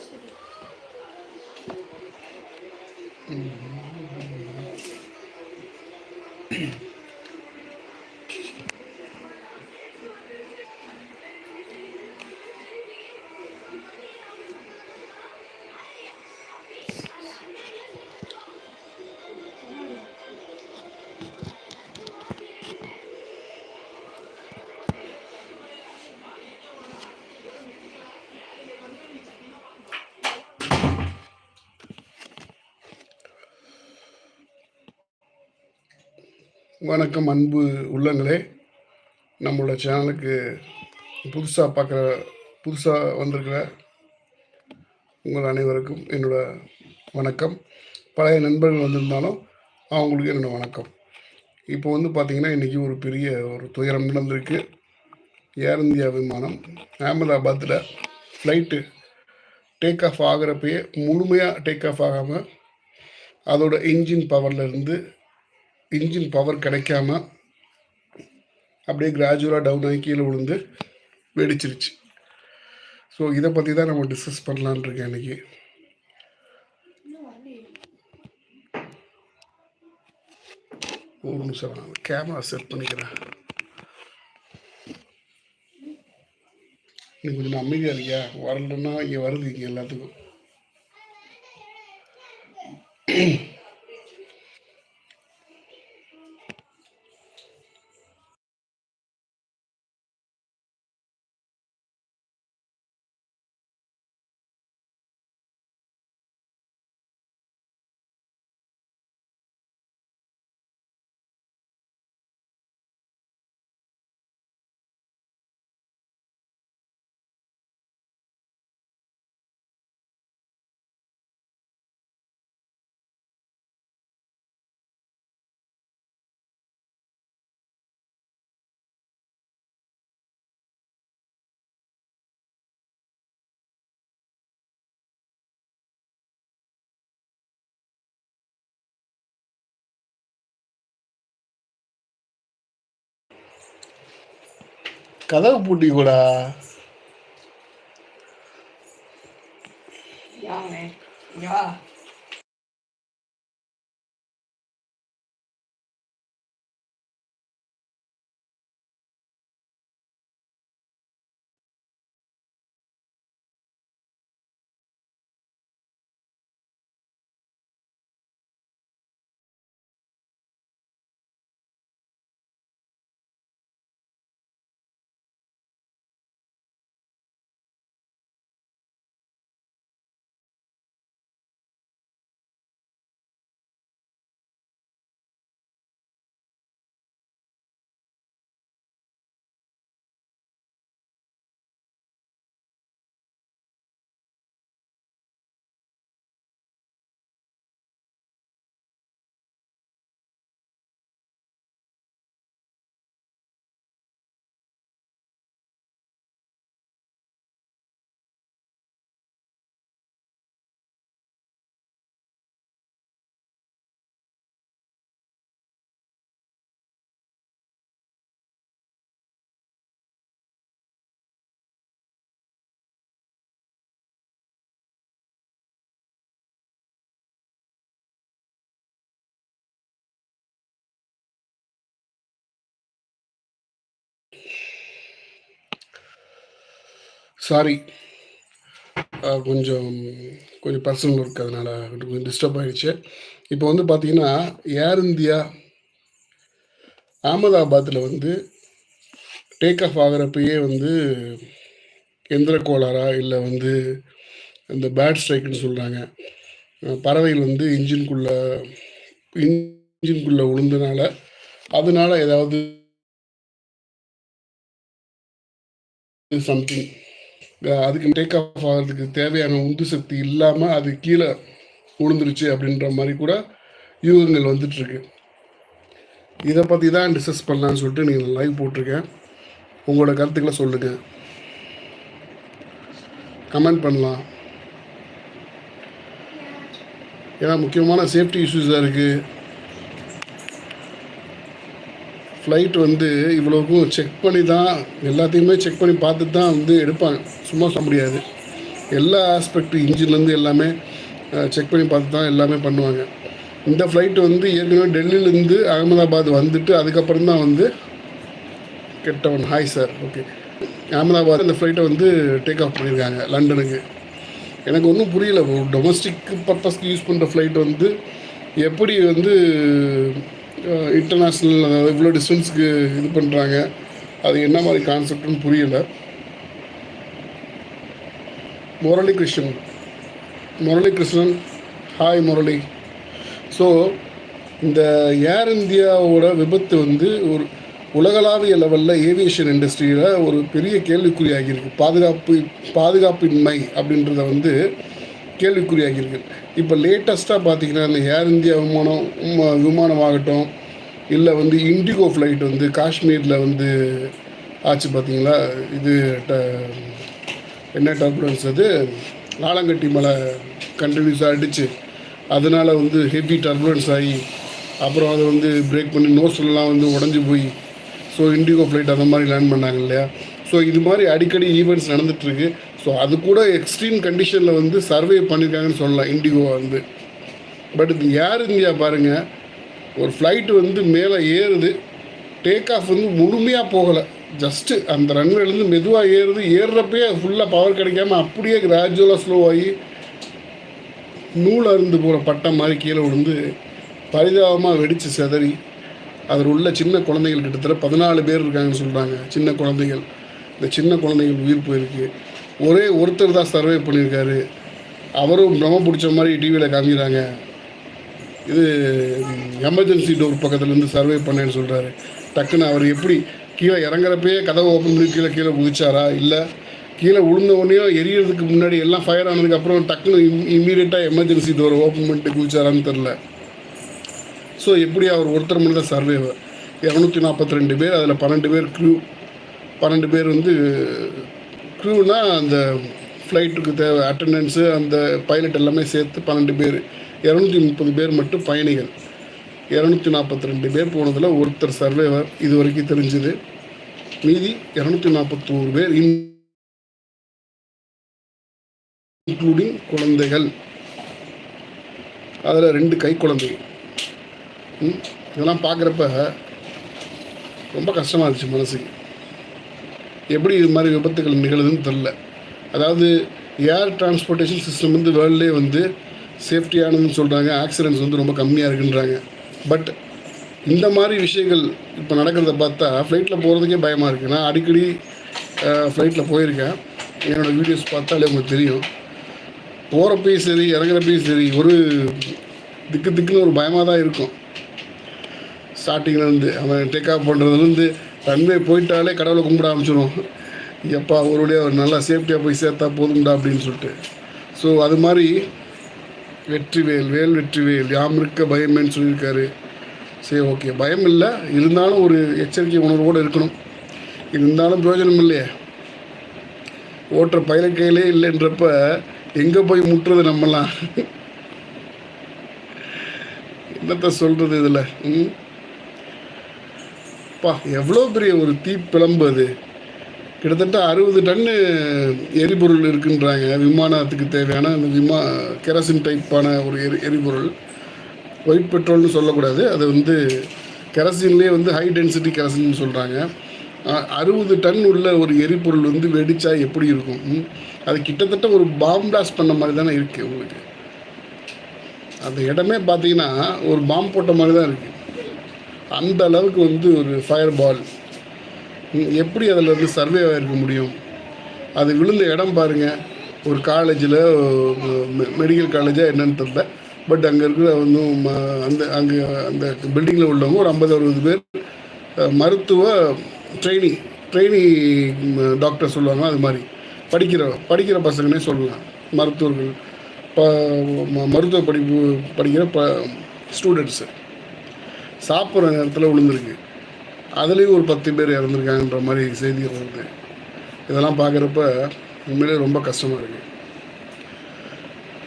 собі. வணக்கம் அன்பு உள்ளங்களே. நம்மளோட சேனலுக்கு புதுசாக பார்க்குற புதுசாக வந்திருக்கிற உங்கள் அனைவருக்கும் என்னோட வணக்கம். பழைய நண்பர்கள் வந்திருந்தாலும் அவங்களுக்கு என்னோடய வணக்கம். இப்போ வந்து பார்த்திங்கன்னா இன்றைக்கி ஒரு பெரிய ஒரு துயரம் நடந்திருக்கு ஏர் இந்தியா விமானம் அகமதாபாத்தில் ஃப்ளைட்டு டேக் ஆஃப் ஆகிறப்பயே முழுமையாக டேக் ஆஃப் ஆகாமல் அதோட இன்ஜின் பவர்லேருந்து இன்ஜின் பவர் கிடைக்காம அப்படியே கிராஜுவலாக டவுன் ஆகி கீழே விழுந்து வெடிச்சிருச்சு. ஸோ இதை பற்றி தான் நம்ம டிஸ்கஸ் பண்ணலான்னு இருக்கேன் இன்னைக்கு. ஒரு நிமிஷம் நான் கேமரா செட் பண்ணிக்கிறேன். நீ கொஞ்சம் அமைதியாக இருக்கியா? வரலன்னா இங்கே வருது இங்கே எல்லாத்துக்கும். கதவு பூட்டி கூடா யா. சாரி கொஞ்சம் கொஞ்சம் பர்சனல் ஒர்க் அதனால் கொஞ்சம் டிஸ்டர்ப் ஆகிடுச்சு இப்போ வந்து பார்த்தீங்கன்னா ஏர் இந்தியா அகமதாபாத்தில் வந்து டேக் ஆஃப் ஆகிறப்பயே வந்து எந்திர கோளாறா இல்லை வந்து இந்த பேட் ஸ்ட்ரைக்குன்னு சொல்கிறாங்க பறவைகள் வந்து இன்ஜின்குள்ளே இன்ஜின்குள்ளே உளுந்தனால அதனால ஏதாவது சம்திங் அதுக்கு டேக் ஆஃப் ஆகிறதுக்கு தேவையான உந்து சக்தி இல்லாமல் அது கீழே விழுந்துருச்சு அப்படின்ற மாதிரி கூட யூகங்கள் வந்துட்டுருக்கு. இதை பற்றி தான் டிஸ்கஸ் பண்ணலான்னு சொல்லிட்டு நீங்கள் லைவ் போட்டிருக்கேன். உங்களோட கருத்துக்களை சொல்லுங்கள் கமெண்ட் பண்ணலாம். ஏன்னா முக்கியமான சேஃப்டி இஷ்யூஸாக இருக்குது ஃப்ளைட் வந்து இவ்வளோக்கும் செக் பண்ணி தான் எல்லாத்தையுமே செக் பண்ணி பார்த்துட்டு தான் வந்து எடுப்பாங்க. சும்மா சொல்ல முடியாது. எல்லா ஆஸ்பெக்ட் இன்ஜின்லேருந்து எல்லாமே செக் பண்ணி பார்த்து தான் எல்லாமே பண்ணுவாங்க. இந்த ஃப்ளைட்டு வந்து ஏற்கனவே டெல்லியிலேருந்து அகமதாபாத் வந்துட்டு அதுக்கப்புறம் தான் வந்து கெட்டவன் ஹாய் சார் ஓகே அகமதாபாத் இந்த ஃப்ளைட்டை வந்து டேக் ஆஃப் பண்ணியிருக்காங்க லண்டனுக்கு. எனக்கு ஒன்றும் புரியல. டொமஸ்டிக் பர்பஸ்க்கு யூஸ் பண்ணுற ஃப்ளைட் வந்து எப்படி வந்து இன்டர்நேஷ்னல் அதாவது இவ்வளோ டிஸ்டன்ஸுக்கு இது பண்ணுறாங்க அது என்ன மாதிரி கான்செப்ட்னு புரியல. முரளி கிருஷ்ணன் முரளி கிருஷ்ணன் ஹாய் முரளி. ஸோ இந்த ஏர் இந்தியாவோட விபத்து வந்து ஒரு உலகளாவிய லெவலில் ஏவியேஷன் இண்டஸ்ட்ரியில் ஒரு பெரிய கேள்விக்குறியாகியிருக்கு. பாதுகாப்பு பாதுகாப்பின்மை அப்படின்றத வந்து கேள்விக்குறியாகியிருக்கு. இப்போ லேட்டஸ்ட்டாக பார்த்தீங்கன்னா இந்த ஏர் இந்தியா விமானம் விமானம் விமானமாகட்டும் இல்லை வந்து இண்டிகோ ஃப்ளைட் வந்து காஷ்மீரில் வந்து ஆச்சு பார்த்தீங்களா இது ட- என்ன டர்புலன்ஸ் அது? ஆலங்கட்டி மலை கண்டினியூஸாக அடிச்சு அதனால் வந்து ஹெவி டர்புலன்ஸ் ஆகி அப்புறம் அதை வந்து பிரேக் பண்ணி நோஸ்லாம் வந்து உடஞ்சி போய் ஸோ இண்டிகோ ஃப்ளைட் அந்த மாதிரி லேண்ட் பண்ணாங்க இல்லையா? ஸோ இது மாதிரி அடிக்கடி ஈவெண்ட்ஸ் நடந்துகிட்ருக்கு ஸோ அது கூட எக்ஸ்ட்ரீம் கண்டிஷனில் வந்து சர்வே பண்ணியிருக்காங்கன்னு சொல்லலாம் இண்டிகோ வந்து. பட் இது ஏர் இந்தியா பாருங்கள் ஒரு ஃப்ளைட்டு வந்து மேலே ஏறுது டேக் ஆஃப் வந்து முழுமையாக போகலை. ஜஸ்ட்டு அந்த ரன்வேலேருந்து மெதுவாக ஏறுது ஏறுறப்பயே ஃபுல்லாக பவர் கிடைக்காம அப்படியே கிராஜுவலாக ஸ்லோ ஆகி நூல் அருந்து போகிற பட்டம் மாதிரி கீழே விழுந்து பரிதாபமாக வெடித்து சிதறி அதில் உள்ள சின்ன குழந்தைகள் கிட்டத்தட்ட பதினாலு பேர் இருக்காங்கன்னு சொல்கிறாங்க சின்ன குழந்தைகள். இந்த சின்ன குழந்தைகள் உயிர் போயிருக்கு. ஒரே ஒருத்தர் தான் சர்வே பண்ணியிருக்காரு. அவரும் பிரம்ம பிடிச்ச மாதிரி டிவியில் காமிக்கிறாங்க. இது எமர்ஜென்சி டோர் பக்கத்துலேருந்து சர்வே பண்ணேன்னு சொல்கிறாரு டக்குன்னு அவர் எப்படி கீழே இறங்குறப்பயே கதவை ஓப்பன் பண்ணி கீழே கீழே குதிச்சாரா? இல்லை கீழே விழுந்த உடனே எரியறதுக்கு முன்னாடி எல்லாம் ஃபயர் ஆனதுக்கப்புறம் டக்குன்னு இம்மீடியட்டாக எமர்ஜென்சி டோரை ஓப்பன் பண்ணிட்டு குதிச்சாரான்னு தெரில ஸோ எப்படி அவர் ஒருத்தர் மட்டும் தான் சர்வே இரநூத்தி நாற்பத்தி ரெண்டு பேர் அதில் பன்னெண்டு பேர் க்ரூ பன்னெண்டு பேர் வந்து க்ரூனா அந்த ஃப்ளைட்டுக்கு தேவை. அட்டண்டன்ஸு அந்த பைலட் எல்லாமே சேர்த்து பன்னெண்டு பேர். இரநூத்தி முப்பது பேர் மட்டும் பயணிகள். இரநூத்தி நாற்பத்தி ரெண்டு பேர் போனதில் ஒருத்தர் சர்வேவர் இது வரைக்கும் தெரிஞ்சுது. மீதி இரநூத்தி நாற்பத்தோரு பேர் இன்க்ளூடிங் குழந்தைகள். அதில் ரெண்டு கை குழந்தைகள் இதெல்லாம் பார்க்குறப்ப ரொம்ப கஷ்டமாக இருந்துச்சு மனசுக்கு. எப்படி இது மாதிரி விபத்துகள் நிகழுதுன்னு தெரில அதாவது ஏர் டிரான்ஸ்போர்ட்டேஷன் சிஸ்டம் வந்து வேர்ல்ட்லேயே வந்து சேஃப்டியானதுன்னு சொல்கிறாங்க ஆக்சிடென்ட்ஸ் வந்து ரொம்ப கம்மியாக இருக்குன்றாங்க. பட் இந்த மாதிரி விஷயங்கள் இப்போ நடக்கிறத பார்த்தா ஃப்ளைட்டில் போகிறதுக்கே பயமாக இருக்குது நான் அடிக்கடி ஃப்ளைட்டில் போயிருக்கேன். என்னோடய வீடியோஸ் பார்த்தாலே உங்களுக்கு தெரியும். போகிறப்பையும் சரி இறங்குறப்பையும் சரி ஒரு திக்கு திக்குன்னு ஒரு பயமாக தான் இருக்கும் ஸ்டார்டிங்லேருந்து அவன் டேக் ஆஃப் பண்ணுறதுலேருந்து ரன்வே போயிட்டாலே கடவுளை கும்பிட ஆரம்பிச்சிடும் எப்பா ஒரு வழியாக ஒரு நல்லா சேஃப்டியாக போய் சேர்த்தா போதும்டா அப்படின்னு சொல்லிட்டு. ஸோ அது மாதிரி வெற்றிவேல் வேல் வெற்றிவேல் யாம் இருக்க பயமேன்னு சொல்லியிருக்காரு. சரி ஓகே பயம் இல்லை. இருந்தாலும் ஒரு எச்சரிக்கை உணர்வோடு இருக்கணும். இருந்தாலும் பிரயோஜனம் இல்லையே. ஓட்டுற பைலட் கையிலே இல்லைன்றப்ப எங்கே போய் முட்டுறது நம்மலாம்? என்னத்த சொல்கிறது இதில்? ம்? பா எவ்வளோ பெரிய ஒரு தீப்பிழம்பு அது? கிட்டத்தட்ட அறுபது டன்னு எரிபொருள் இருக்குன்றாங்க. விமானத்துக்கு தேவையான அந்த விமா கெரசின் டைப்பான ஒரு எரி எரிபொருள். ஒயிட் பெட்ரோல்னு சொல்லக்கூடாது. அது வந்து கெரசின்லேயே வந்து ஹை டென்சிட்டி கெரசின்னு சொல்கிறாங்க அறுபது டன் உள்ள ஒரு எரிபொருள் வந்து வெடிச்சா எப்படி இருக்கும்? அது கிட்டத்தட்ட ஒரு பாம் பிளாஸ்ட் பண்ண மாதிரி தானே இருக்குது உங்களுக்கு. அந்த இடமே பார்த்தீங்கன்னா ஒரு பாம் போட்ட மாதிரி தான் இருக்குது அந்த அளவுக்கு வந்து ஒரு ஃபயர் பால் எப்படி அதில் வந்து சர்வே ஆகிருக்க முடியும்? அது விழுந்த இடம் பாருங்கள் ஒரு காலேஜில் மெடிக்கல் காலேஜாக என்னன்னு தெரியல. பட் அங்கே இருக்கிற வந்து ம- அந்த அங்கே அந்த பில்டிங்கில் உள்ளவங்க ஒரு ஐம்பது அறுபது பேர் மருத்துவ ட்ரெயினி ட்ரெயினி டாக்டர் சொல்லுவாங்க அது மாதிரி. படிக்கிற படிக்கிற பசங்கனே சொல்லலாம். மருத்துவர்கள் ப ம- மருத்துவ படிப்பு படிக்கிற ப ஸ்டூடெண்ட்ஸு சாப்பிட்ற நேரத்தில் விழுந்திருக்கு. அதுலேயும் ஒரு பத்து பேர் இறந்துருக்காங்கன்ற மாதிரி செய்திகள் வருது. இதெல்லாம் பார்க்குறப்ப உண்மையிலே ரொம்ப கஷ்டமாக இருக்குது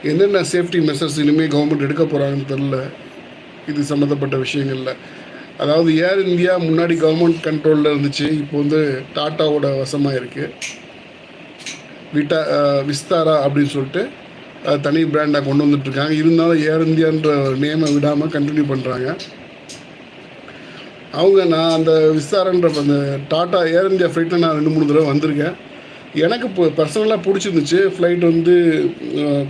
என்னென்ன சேஃப்டி மெஷர்ஸ் இனிமேல் கவர்மெண்ட் எடுக்க போகிறாங்கன்னு தெரில இது சம்மந்தப்பட்ட விஷயங்களில். அதாவது ஏர் இந்தியா முன்னாடி கவர்மெண்ட் கண்ட்ரோலில் இருந்துச்சு இப்போ வந்து டாட்டாவோட வசமாக இருக்குது விட்டா விஸ்தாரா அப்படின்னு சொல்லிட்டு தனி பிராண்டாக கொண்டு வந்துட்டுருக்காங்க இருந்தாலும் ஏர் இந்தியான்ற நேமை விடாமல் கண்டினியூ பண்ணுறாங்க அவங்க நான் அந்த விஸ்தாரன்ற அந்த டாட்டா ஏர் இந்தியா ஃப்ளைட்டில் நான் ரெண்டு மூணு தடவை வந்திருக்கேன். எனக்கு இப்போ பர்சனலாக பிடிச்சிருந்துச்சு. ஃப்ளைட் வந்து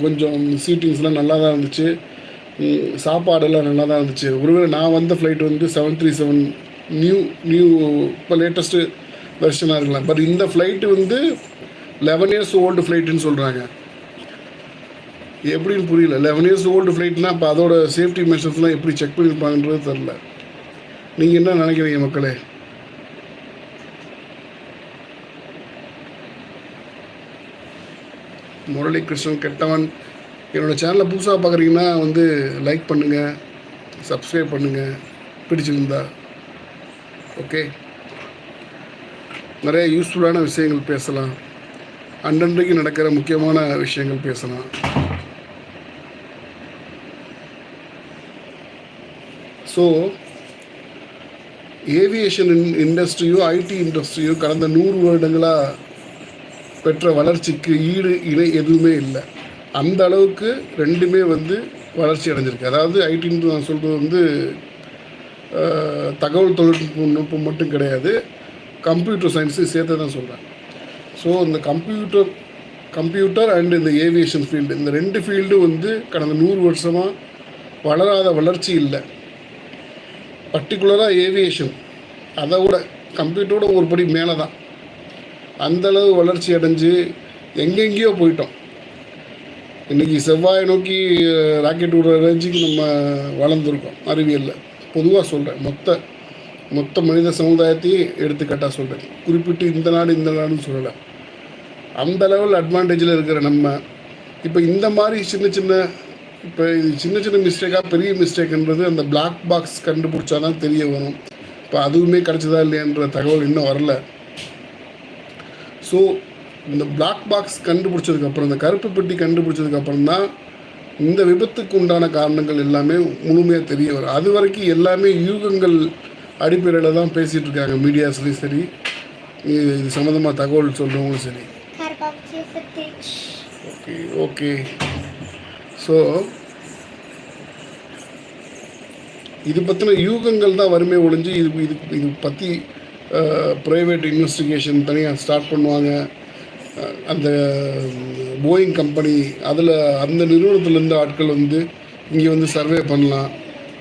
கொஞ்சம் சீட்டிங்ஸ்லாம் நல்லா தான் இருந்துச்சு. சாப்பாடெல்லாம் நல்லா தான் இருந்துச்சு. ஒருவேளை நான் வந்த ஃப்ளைட் வந்து seven three seven new new இப்போ லேட்டஸ்ட்டு வெர்ஷனாக இருக்கலாம். பட் இந்த ஃப்ளைட்டு வந்து லெவன் இயர்ஸ் ஓல்டு ஃப்ளைட்டுன்னு சொல்கிறாங்க எப்படின்னு புரியல. லெவன் இயர்ஸ் ஓல்டு ஃப்ளைட்னா இப்போ அதோட சேஃப்டி மெஷர்ஸ்லாம் எப்படி செக் பண்ணியிருப்பாங்கன்றது தெரில நீங்கள் என்ன நினைக்கிறீங்க மக்களே? முரளி கிருஷ்ணன் கெட்டவன் என்னோடய சேனலை புதுசாக பார்க்குறீங்கன்னா வந்து லைக் பண்ணுங்கள் சப்ஸ்கிரைப் பண்ணுங்கள் பிடிச்சிருந்தா. ஓகே நிறைய யூஸ்ஃபுல்லான விஷயங்கள் பேசலாம். அன்றன்றைக்கு நடக்கிற முக்கியமான விஷயங்கள் பேசலாம். ஸோ ஏவியேஷன் இண்டஸ்ட்ரியோ ஐடி இண்டஸ்ட்ரியோ கடந்த நூறு வருடங்களாக பெற்ற வளர்ச்சிக்கு ஈடு இணை எதுவுமே இல்லை. அந்த அளவுக்கு ரெண்டுமே வந்து வளர்ச்சி அடைஞ்சிருக்கு. அதாவது ஐடின்னு நான் சொல்கிறது வந்து தகவல் தொழில்நுட்பம் நுட்பம் மட்டும் கிடையாது. கம்ப்யூட்டர் சயின்ஸு சேர்த்து தான் சொல்கிறேன் ஸோ இந்த கம்ப்யூட்டர் கம்ப்யூட்டர் அண்ட் இந்த ஏவியேஷன் ஃபீல்டு இந்த ரெண்டு ஃபீல்டும் வந்து கடந்த நூறு வருஷமாக வளராத வளர்ச்சி இல்லை. பர்டிகுலராக ஏவியேஷன் அதை விட கம்ப்யூட்டரோட ஒரு படி மேலே தான் அந்தளவு வளர்ச்சி அடைஞ்சு எங்கெங்கேயோ போயிட்டோம். இன்றைக்கி செவ்வாயை நோக்கி ராக்கெட் விடுற ரேஞ்சுக்கு நம்ம வளர்ந்துருக்கோம். அறிவியலில். பொதுவாக சொல்கிறேன் மொத்த மொத்த மனித சமுதாயத்தையும் எடுத்துக்காட்டாக சொல்கிறேன் குறிப்பிட்டு இந்த நாடு இந்த நாடுன்னு சொல்லலை. அந்த லெவல் அட்வான்டேஜில் இருக்கிற நம்ம இப்போ இந்த மாதிரி சின்ன சின்ன இப்போ இது சின்ன சின்ன மிஸ்டேக்காக பெரிய மிஸ்டேக்ன்றது அந்த பிளாக் பாக்ஸ் கண்டுபிடிச்சா தான் தெரிய வரும். இப்போ அதுவுமே கிடச்சதா இல்லையான்ற தகவல் இன்னும் வரல. ஸோ இந்த பிளாக் பாக்ஸ் கண்டுபிடிச்சதுக்கப்புறம் இந்த கருப்பு பெட்டி கண்டுபிடிச்சதுக்கப்புறம் தான் இந்த விபத்துக்கு உண்டான காரணங்கள் எல்லாமே முழுமையாக தெரிய வரும். அது வரைக்கும் எல்லாமே யூகங்கள் அடிப்படையில் தான் பேசிகிட்டு இருக்காங்க மீடியாஸ்லேயும் சரி. இது சம்மந்தமாக தகவல் சொல்கிறவங்களும் சரி. ஓகே ஓகே ஸோ இது பற்றின யூகங்கள் தான் வருமே ஒழிஞ்சு இது இது இது பற்றி ப்ரைவேட் இன்வெஸ்டிகேஷன் தனியாக ஸ்டார்ட் பண்ணுவாங்க. அந்த போயிங் கம்பெனி அதில் அந்த நிறுவனத்துலேருந்து ஆட்கள் வந்து இங்கே வந்து சர்வே பண்ணலாம்.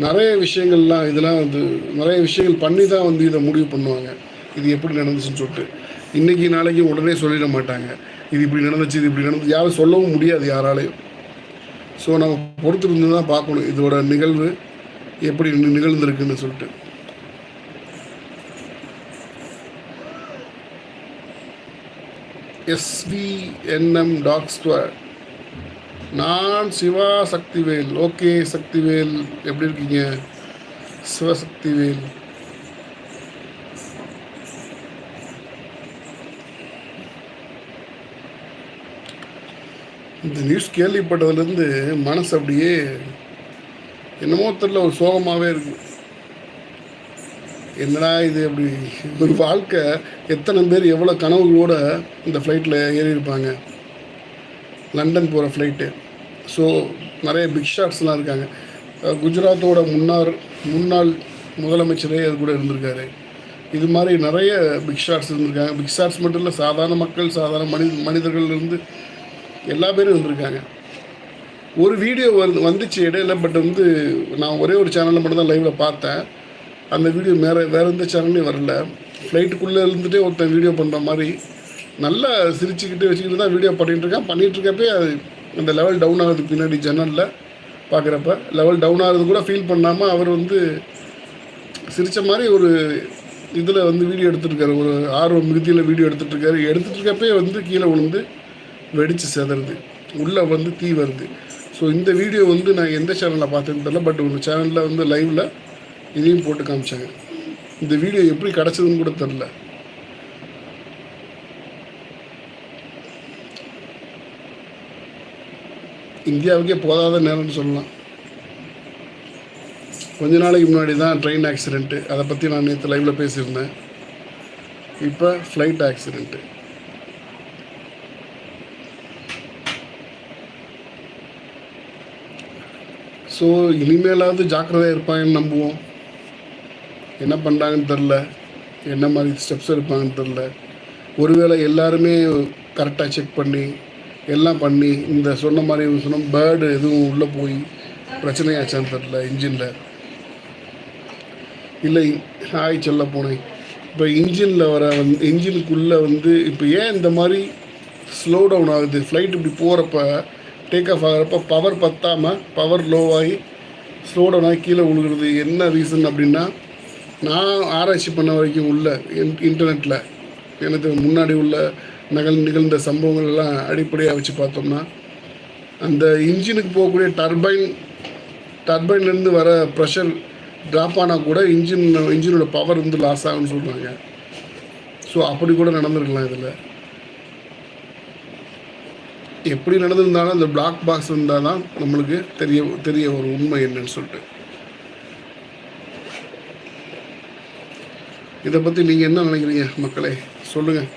நிறைய விஷயங்கள்லாம் இதெல்லாம் வந்து நிறைய விஷயங்கள் பண்ணி தான் வந்து இதை முடிவு பண்ணுவாங்க. இது எப்படி நடந்துச்சுன்னு சொல்லிட்டு. இன்றைக்கி நாளைக்கு உடனே சொல்லிட மாட்டாங்க. இது இப்படி நடந்துச்சு இது இப்படி நடந்துச்சு யாரும் சொல்லவும் முடியாது யாராலையும். ஸோ நம்ம பொறுத்திருந்து தான் பார்க்கணும் இதோட நிகழ்வு எப்படி நிகழ்ந்திருக்குன்னு சொல்லிட்டு. எஸ்விஎன்எம் டாக் ஸ்குவாட் நான் சிவா சக்திவேல் ஓகே சக்திவேல். எப்படி இருக்கீங்க? சிவசக்திவேல். இந்த நியூஸ் கேள்விப்பட்டதுலேருந்து மனசு அப்படியே என்னமோ தெரியல ஒரு சோகமாகவே இருக்கு. என்னடா இது அப்படி? ஒரு வாழ்க்கை எத்தனை பேர் எவ்வளோ கனவுகளோட இந்த ஃப்ளைட்டில் ஏறி இருப்பாங்க லண்டன் போகிற ஃப்ளைட்டு ஸோ நிறைய பிக் ஷாட்ஸ்லாம் இருக்காங்க. குஜராத்தோட முன்னாள் முன்னாள் முதலமைச்சரே அது கூட இருந்திருக்காரு. இது மாதிரி நிறைய பிக் ஷாட்ஸ் இருந்திருக்காங்க. பிக் ஷாட்ஸ் மட்டும் இல்லை சாதாரண மக்கள் சாதாரண மனி மனிதர்கள் இருந்து எல்லா பேரும் இருந்திருக்காங்க. ஒரு வீடியோ வந்து வந்துச்சு இடையில பட் வந்து நான் ஒரே ஒரு சேனலில் மட்டும் தான் லைவில் பார்த்தேன். அந்த வீடியோ வேறு வேறு எந்த சேனல்லையும் வரல. ஃப்ளைட்டுக்குள்ளே இருந்துகிட்டே ஒருத்தன் வீடியோ பண்ணுற மாதிரி நல்லா சிரிச்சுக்கிட்டு வச்சுக்கிட்டு தான் வீடியோ பண்ணிகிட்ருக்கேன் பண்ணிகிட்ருக்கப்பே பண்ணிகிட்டு அது அந்த லெவல் டவுன் ஆகுது பின்னாடி ஜன்னலில் பார்க்குறப்ப லெவல் டவுன் ஆகுது கூட ஃபீல் பண்ணாமல் அவர் வந்து சிரித்த மாதிரி ஒரு இதில் வந்து வீடியோ எடுத்துருக்காரு ஒரு ஆர்வம் மிகுதியில் வீடியோ எடுத்துகிட்ருக்காரு எடுத்துகிட்ருக்கப்பே வந்து கீழே விழுந்து வெடித்து செதறுது. உள்ளே வந்து தீ வருது. ஸோ இந்த வீடியோ வந்து நான் எந்த சேனலில் பார்த்துன்னு தெரியல பட் ஒரு சேனலில் வந்து லைவில் இதையும் போட்டு காமிச்சாங்க. இந்த வீடியோ எப்படி கிடச்சதுன்னு கூட தெரில இந்தியாவுக்கே போதாத நேரம்னு சொல்லலாம். கொஞ்ச நாளைக்கு முன்னாடி தான் ட்ரெயின் ஆக்சிடெண்ட்டு அதை பற்றி நான் நேற்று லைவில் பேசியிருந்தேன். இப்போ ஃப்ளைட் ஆக்சிடெண்ட்டு ஸோ இனிமேலாவது ஜாக்கிரதையாக இருப்பாங்கன்னு நம்புவோம். என்ன பண்ணுறாங்கன்னு தெரில என்ன மாதிரி ஸ்டெப்ஸ் எடுப்பாங்கன்னு தெரில ஒருவேளை எல்லாருமே கரெக்டாக செக் பண்ணி எல்லாம் பண்ணி இந்த சொன்ன மாதிரி சொன்ன பேர்டு எதுவும் உள்ளே போய் பிரச்சனையாச்சான்னு தெரில இன்ஜினில் இல்லை ஹாய் சொல்ல போனேன். இப்போ இன்ஜினில் வர வந்து இன்ஜினுக்குள்ளே வந்து இப்போ ஏன் இந்த மாதிரி ஸ்லோ டவுன் ஆகுது? ஃப்ளைட் இப்படி போகிறப்ப டேக் ஆஃப் ஆகிறப்ப பவர் பத்தாமல் பவர் லோவாகி ஸ்லோ டவுன் ஆகி கீழே விழுகிறது. என்ன ரீசன் அப்படின்னா நான் ஆராய்ச்சி பண்ண வரைக்கும் உள்ள இன் இன்டர்நெட்டில் எனக்கு முன்னாடி உள்ள நகல் நிகழ்ந்த சம்பவங்கள் எல்லாம் அடிப்படையாக வச்சு பார்த்தோம்னா அந்த இன்ஜினுக்கு போகக்கூடிய டர்பைன் டர்பைன்லேருந்து வர ப்ரெஷர் ட்ராப் ஆனால் கூட இன்ஜின் இன்ஜினோட பவர் வந்து லாஸ் ஆகும்னு சொல்கிறாங்க ஸோ அப்படி கூட நடந்துருக்கலாம் இதில். எப்படி நடந்திருந்தாலும் அந்த பிளாக் பாக்ஸ் இருந்தால் தான் நம்மளுக்கு தெரிய தெரிய ஒரு உண்மை என்னன்னு சொல்லிட்டு. இதை பற்றி நீங்கள் என்ன நினைக்கிறீங்க மக்களே? சொல்லுங்கள்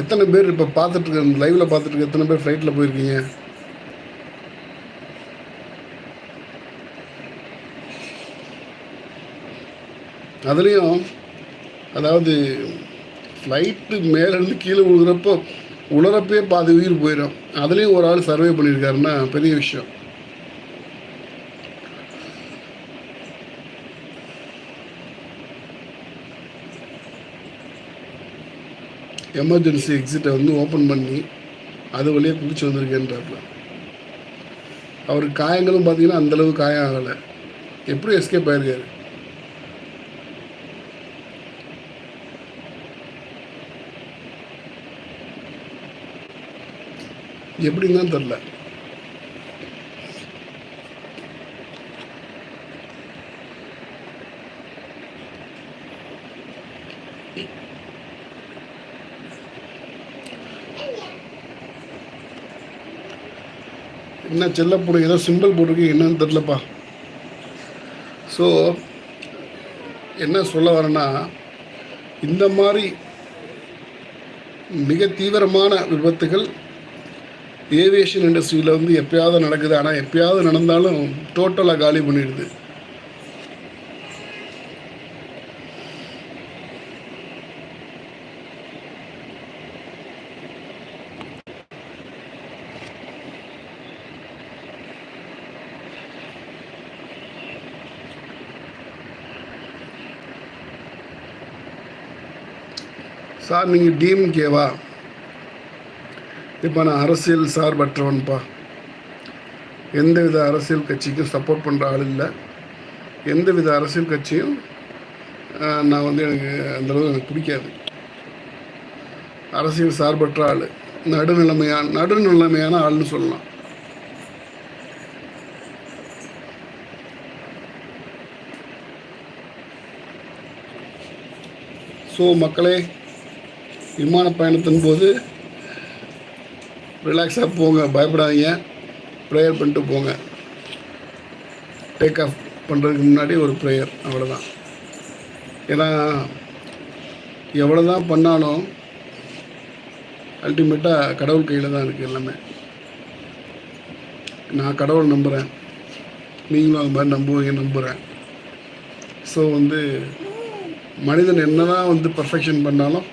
எத்தனை பேர் இப்போ பார்த்துட்டு இருக்க லைவில் பார்த்துட்டு இருக்க எத்தனை பேர் ஃப்ளைட்டில் போயிருக்கீங்க? அதுலேயும் அதாவது ஃப்ளைட்டு மேலேருந்து கீழே விழுகிறப்போ உலரப்பே பாதி உயிர் போயிடும் அதுலேயும் ஒரு ஆள் சர்வே பண்ணியிருக்காருன்னா பெரிய விஷயம். எமர்ஜென்சி எக்ஸிட்டை வந்து ஓப்பன் பண்ணி அது வழியாக குளிச்சு வந்திருக்கேன்றாப்புல அவருக்கு காயங்களும் பார்த்தீங்கன்னா அந்தளவு காயம் ஆகலை. எப்படி எஸ்கேப் ஆயிருக்காரு? எப்படின்னு தான் தெரில என்ன செல்ல போடு ஏதோ சிம்பிள் போட்டிருக்கு என்னன்னு தெரிலப்பா ஸோ என்ன சொல்ல வரேன்னா இந்த மாதிரி மிக தீவிரமான விபத்துகள் ஏவியேஷன் இண்டஸ்ட்ரியில் வந்து எப்பயாவது நடக்குது. ஆனால் எப்பயாவது நடந்தாலும் டோட்டலாக காலி பண்ணிடுது. சார் நீங்கள் டிஎம்கேவா இப்போ நான் அரசியல் சார்பற்றவன்ப்பா எந்தவித அரசியல் கட்சிக்கும் சப்போர்ட் பண்ணுற ஆள் இல்லை. எந்தவித அரசியல் கட்சியும் நான் வந்து எனக்கு அந்தளவு எனக்கு பிடிக்காது. அரசியல் சார்பற்ற ஆள் நடுநிலைமையான நடுநிலைமையான ஆள்னு சொல்லலாம். ஸோ மக்களே விமான பயணத்தின் போது ரிலாக்ஸாக போங்க பயப்படாதீங்க. ப்ரேயர் பண்ணிட்டு போங்க. டேக் ஆஃப் பண்ணுறதுக்கு முன்னாடி ஒரு ப்ரேயர் அவ்வளோதான் ஏன்னா எவ்வளோ தான் பண்ணாலும் அல்டிமேட்டாக கடவுள் கையில் தான் இருக்குது எல்லாமே. நான் கடவுள் நம்புகிறேன் நீங்களும் அது மாதிரி நம்புவீங்க நம்புகிறேன் ஸோ வந்து மனிதன் என்னதான் வந்து பர்ஃபெக்ஷன் பண்ணாலும்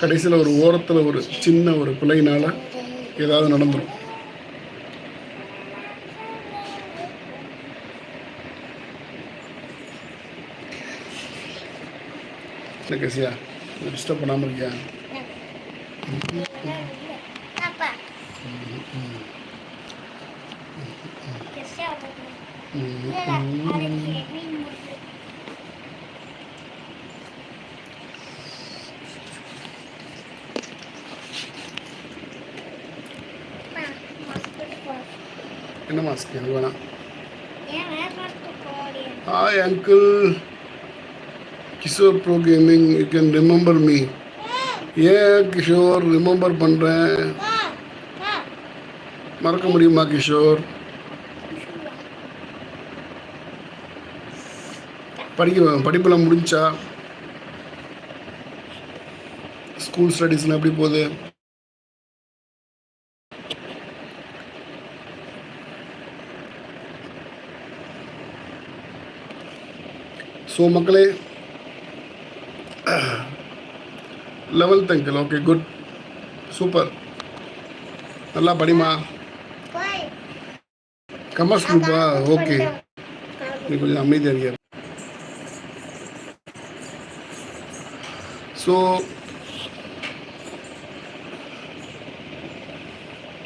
கடைசியில் ஒரு ஓரத்தில் ஒரு சின்ன ஒரு பிள்ளையினால் ஏதாவது நடந்துடும் என்ன கேசியா டிஸ்டர்ப் பண்ணாமல் இருக்கியா? என்ன மாஸ்க் எனக்கு வேணாம். Hi uncle Kishore bro gaming you can remember me ஏன் கிஷோர் ரிமெம்பர் பண்ணுறேன் மறக்க முடியுமா கிஷோர்? படிக்க படிப்பெல்லாம் முடிஞ்சா? ஸ்கூல் ஸ்டடீஸ்லாம் எப்படி போகுது? ஸோ மக்களே லெவல்த் அங்கிள் ஓகே குட் சூப்பர் நல்லா படிமா கமர்ஸ் குரூப்பா ஓகே நீ கொஞ்சம் அமைதியாக இருக்கியா? ஸோ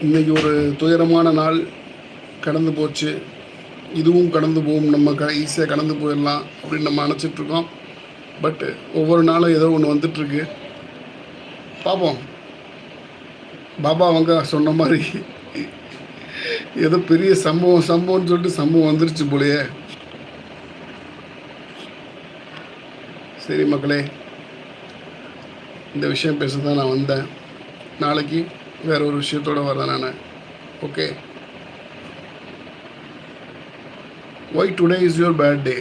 இன்னைக்கு ஒரு துயரமான நாள் கடந்து போச்சு. இதுவும் கடந்து போகும். நம்ம க ஈஸியாக கடந்து போயிடலாம் அப்படின்னு நம்ம நினச்சிட்டு இருக்கோம். ஒவ்வொரு நாளும் ஏதோ ஒன்று வந்துட்டுருக்கு. பார்ப்போம் பாபா அவங்க சொன்ன மாதிரி ஏதோ பெரிய சம்பவம் சம்பவம்னு சொல்லிட்டு சம்பவம் வந்துருச்சு போலயே. சரி மக்களே இந்த விஷயம் பேச தான் நான் வந்தேன். நாளைக்கு வேற ஒரு விஷயத்தோட வரேன் நான். Okay why today is your bad day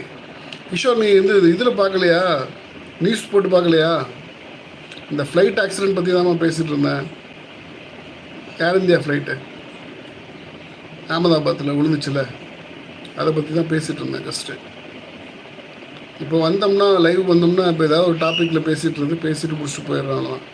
Kishore நீ இந்த இதில் பார்க்கலையா? நியூஸ் போட்டு பார்க்கலையா? இந்த ஃப்ளைட் ஆக்சிடென்ட் பற்றி தான் பேசிகிட்டு இருந்தேன். ஏர் இந்தியா ஃப்ளைட்டு அகமதாபாத்தில் விழுந்துச்சுல. அதை பற்றி தான் பேசிகிட்டு இருந்தேன் ஜஸ்ட்டு இப்போ வந்தோம்னா லைவ் வந்தோம்னா இப்போ ஏதாவது ஒரு டாப்பிக்கில் பேசிகிட்டு இருந்து பேசிட்டு முடிச்சுட்டு போயிடுறாங்களாம்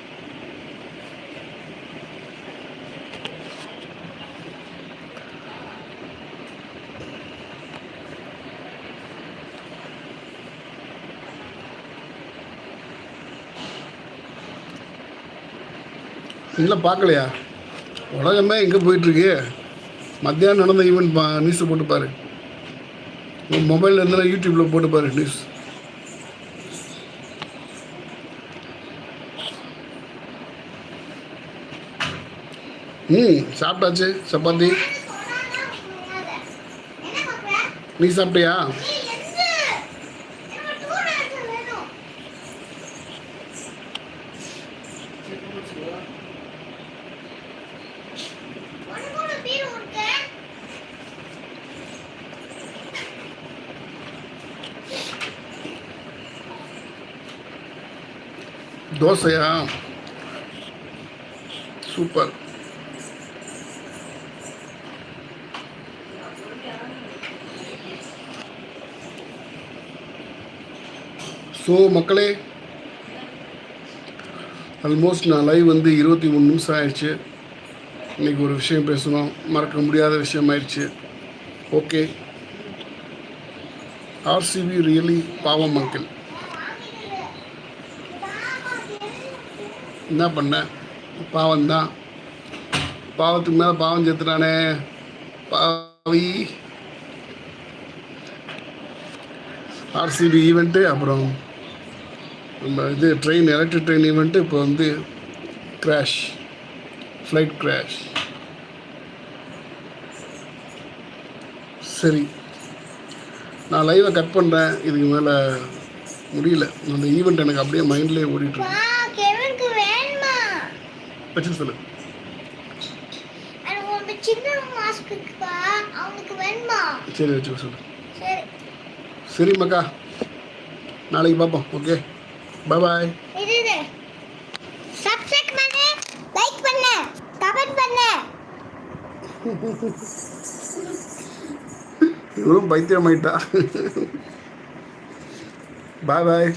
இல்லை பார்க்கலையா? உலகமே எங்கே போயிட்டுருக்கு? மத்தியானம் நடந்த ஈவெண்ட் பா நியூஸை போட்டு பாரு. மொபைலில் இருந்தாலும் யூடியூப்பில் போட்டு பாரு நியூஸ் ம் சாப்பிட்டாச்சு சப்பாத்தி. நீ சாப்பிட்டியா நீ எந்த என்ன டூர் ஆச்சு வேணும் உனக்கு ஒரு பீர் இருக்கு தோசையா சூப்பர் ஸோ மக்களே ஆல்மோஸ்ட் நான் லைவ் வந்து இருபத்தி மூணு நிமிஷம் ஆயிடுச்சு. இன்றைக்கி ஒரு விஷயம் பேசணும். மறக்க முடியாத விஷயம் ஆயிடுச்சு. ஓகே ஆர்சிபி ரியலி பாவம் மக்கள். என்ன பண்ண? பாவம்தான். பாவத்துக்கு மேலே பாவம் சேர்த்துட்டானே பாவி. ஆர்சிபி ஈவெண்ட்டு அப்புறம் நம்ம இது ட்ரெயின் எலக்ட்ரிக் ட்ரெயின் ஈவெண்ட்டு இப்போ வந்து கிராஷ் ஃப்ளைட் கிராஷ் சரி. நான் லைவை கட் பண்ணுறேன் இதுக்கு மேலே முடியல. அந்த ஈவெண்ட் எனக்கு அப்படியே மைண்ட்லேயே ஓடிட்டுருக்கு வச்சு சொல்லு. சரி வச்சு சொல்லு. சரி. மக்கா. நாளைக்கு பார்ப்போம் ஓகே பாய் இது சப்ஸ்கிரைப் பண்ணு லைக் பண்ணு கமெண்ட் பண்ணு. இவரும் பைத்தியம் ஆயிட்டா பாய் பாய்